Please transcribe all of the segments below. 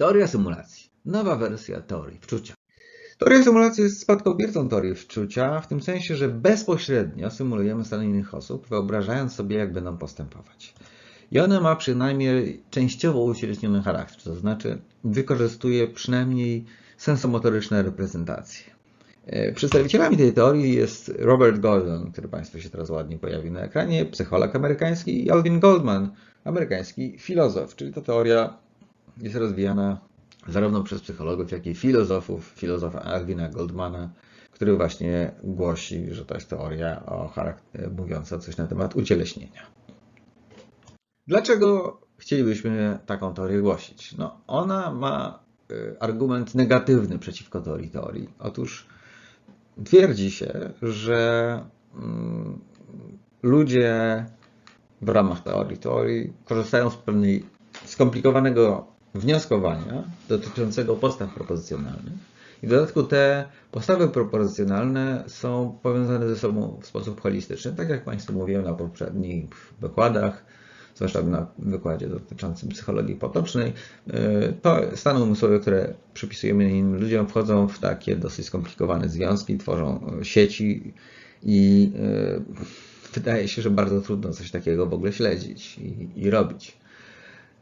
Teoria symulacji. Nowa wersja teorii wczucia. Teoria symulacji jest spadkobiercą teorii wczucia, w tym sensie, że bezpośrednio symulujemy stany innych osób, wyobrażając sobie, jak będą postępować. I ona ma przynajmniej częściowo ucieleśniony charakter, to znaczy wykorzystuje przynajmniej sensomotoryczne reprezentacje. E, Przedstawicielami tej teorii jest Robert Gordon, który Państwu się teraz ładnie pojawi na ekranie, psycholog amerykański, i Alvin Goldman, amerykański filozof, czyli ta teoria jest rozwijana zarówno przez psychologów, jak i filozofów, filozofa Alvina Goldmana, który właśnie głosi, że to jest teoria o mówiąca coś na temat ucieleśnienia. Dlaczego chcielibyśmy taką teorię głosić? No, ona ma y, argument negatywny przeciwko teorii teorii. Otóż twierdzi się, że mm, ludzie w ramach teorii teorii korzystają z pewnej skomplikowanego wnioskowania dotyczącego postaw propozycjonalnych. I w dodatku te postawy propozycjonalne są powiązane ze sobą w sposób holistyczny, tak jak Państwu mówiłem na poprzednich wykładach, zwłaszcza na wykładzie dotyczącym psychologii potocznej. To stany umysłowe, które przypisujemy innym ludziom, wchodzą w takie dosyć skomplikowane związki, tworzą sieci i wydaje się, że bardzo trudno coś takiego w ogóle śledzić i, i robić.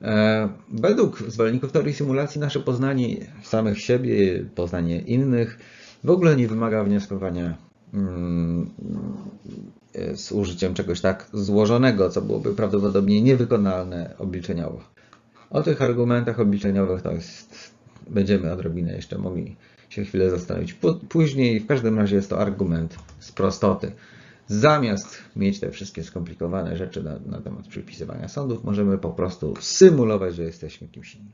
E, Według zwolenników teorii symulacji nasze poznanie samych siebie, poznanie innych w ogóle nie wymaga wnioskowania mm, z użyciem czegoś tak złożonego, co byłoby prawdopodobnie niewykonalne obliczeniowo. O tych argumentach obliczeniowych to jest, będziemy odrobinę jeszcze mogli się chwilę zastanowić później. W każdym razie jest to argument z prostoty. Zamiast mieć te wszystkie skomplikowane rzeczy na, na temat przypisywania sądów, możemy po prostu symulować, że jesteśmy kimś innym.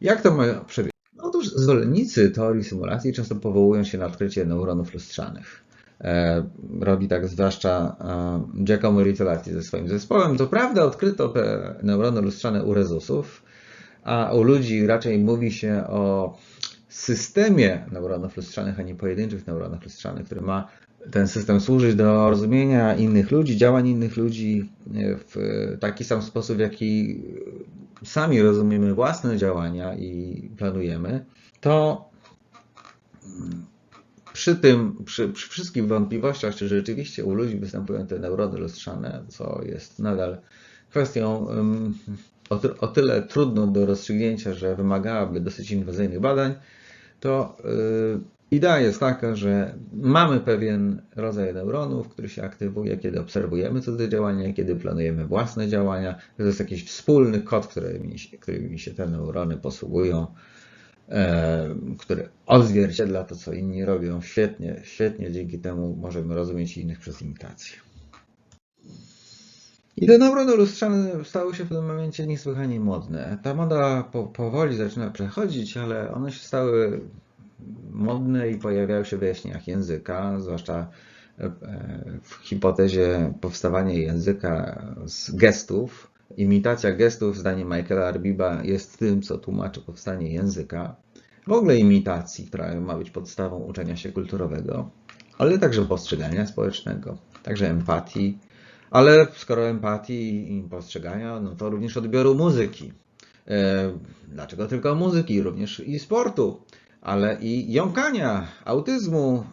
Jak to ma przebiegać? Otóż zwolennicy teorii symulacji często powołują się na odkrycie neuronów lustrzanych. E, robi tak zwłaszcza e, Giacomo Rizzolatti ze swoim zespołem. To prawda, odkryto te neurony lustrzane u rezusów, a u ludzi raczej mówi się o systemie neuronów lustrzanych, a nie pojedynczych neuronach lustrzanych, który ma ten system służyć do rozumienia innych ludzi, działań innych ludzi w taki sam sposób, w jaki sami rozumiemy własne działania i planujemy, to przy tym, przy, przy wszystkich wątpliwościach, czy rzeczywiście u ludzi występują te neurony lustrzane, co jest nadal kwestią o, o, tyle trudną do rozstrzygnięcia, że wymagałaby dosyć inwazyjnych badań, to yy, idea jest taka, że mamy pewien rodzaj neuronów, który się aktywuje, kiedy obserwujemy cudze działania, kiedy planujemy własne działania. To jest jakiś wspólny kod, którymi, którymi się te neurony posługują który odzwierciedla to, co inni robią świetnie, świetnie, dzięki temu możemy rozumieć innych przez imitację. I te neurony lustrzane stały się w tym momencie niesłychanie modne. Ta moda po, powoli zaczyna przechodzić, ale one się stały modne i pojawiają się w wyjaśnieniach języka, zwłaszcza w hipotezie powstawania języka z gestów, Imitacja gestów, zdaniem Michaela Arbiba, jest tym, co tłumaczy powstanie języka. W ogóle imitacji, która ma być podstawą uczenia się kulturowego, ale także postrzegania społecznego, także empatii. Ale skoro empatii i postrzegania, no to również odbioru muzyki. E, dlaczego tylko muzyki? Również i sportu ale i jąkania, autyzmu,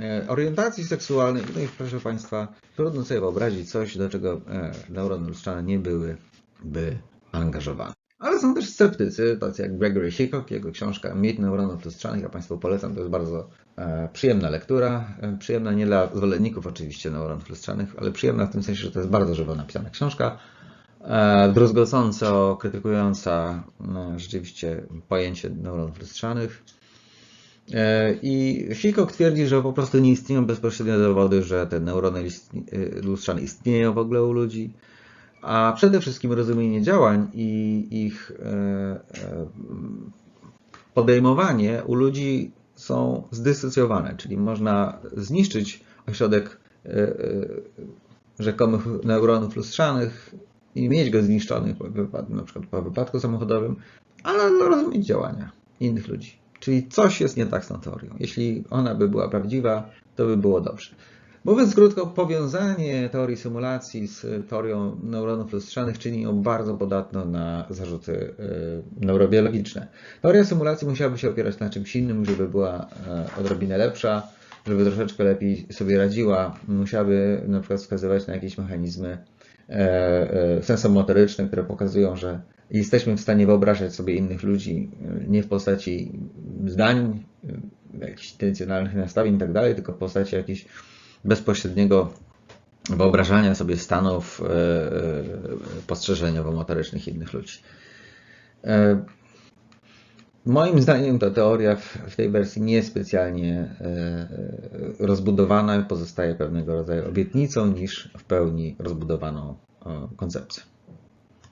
e, e, orientacji seksualnej. No i proszę Państwa, trudno sobie wyobrazić coś, do czego e, neurony lustrzane nie byłyby angażowane. Ale są też sceptycy, tacy jak Gregory Hickok, jego książka Mit neuronów lustrzanych. Ja Państwu polecam, to jest bardzo przyjemna lektura. Przyjemna nie dla zwolenników oczywiście neuronów lustrzanych, ale przyjemna w tym sensie, że to jest bardzo żywo napisana książka. Druzgocąco krytykująca rzeczywiście pojęcie neuronów lustrzanych. E, I Hickok twierdzi, że po prostu nie istnieją bezpośrednie dowody, że te neurony e, lustrzane istnieją w ogóle u ludzi, a przede wszystkim rozumienie działań i ich e, podejmowanie u ludzi są zdysocjowane, czyli można zniszczyć ośrodek rzekomych neuronów lustrzanych i mieć go zniszczony, na przykład po wypadku samochodowym, ale rozumieć działania innych ludzi. Czyli coś jest nie tak z tą teorią. Jeśli ona by była prawdziwa, to by było dobrze. Mówiąc krótko, powiązanie teorii symulacji z teorią neuronów lustrzanych czyni ją bardzo podatną na zarzuty y, neurobiologiczne. Teoria symulacji musiałaby się opierać na czymś innym, żeby była e, odrobinę lepsza, żeby troszeczkę lepiej sobie radziła. Musiałaby na przykład wskazywać na jakieś mechanizmy e, sensomotoryczne, które pokazują, że jesteśmy w stanie wyobrażać sobie innych ludzi nie w postaci zdań, jakichś intencjonalnych nastawień i tak tylko w postaci jakichś bezpośredniego wyobrażania sobie stanów e, e, postrzeżeniowo-motorycznych innych ludzi. E, moim zdaniem ta teoria w tej wersji nie jest specjalnie rozbudowana, pozostaje pewnego rodzaju obietnicą niż w pełni rozbudowaną koncepcją.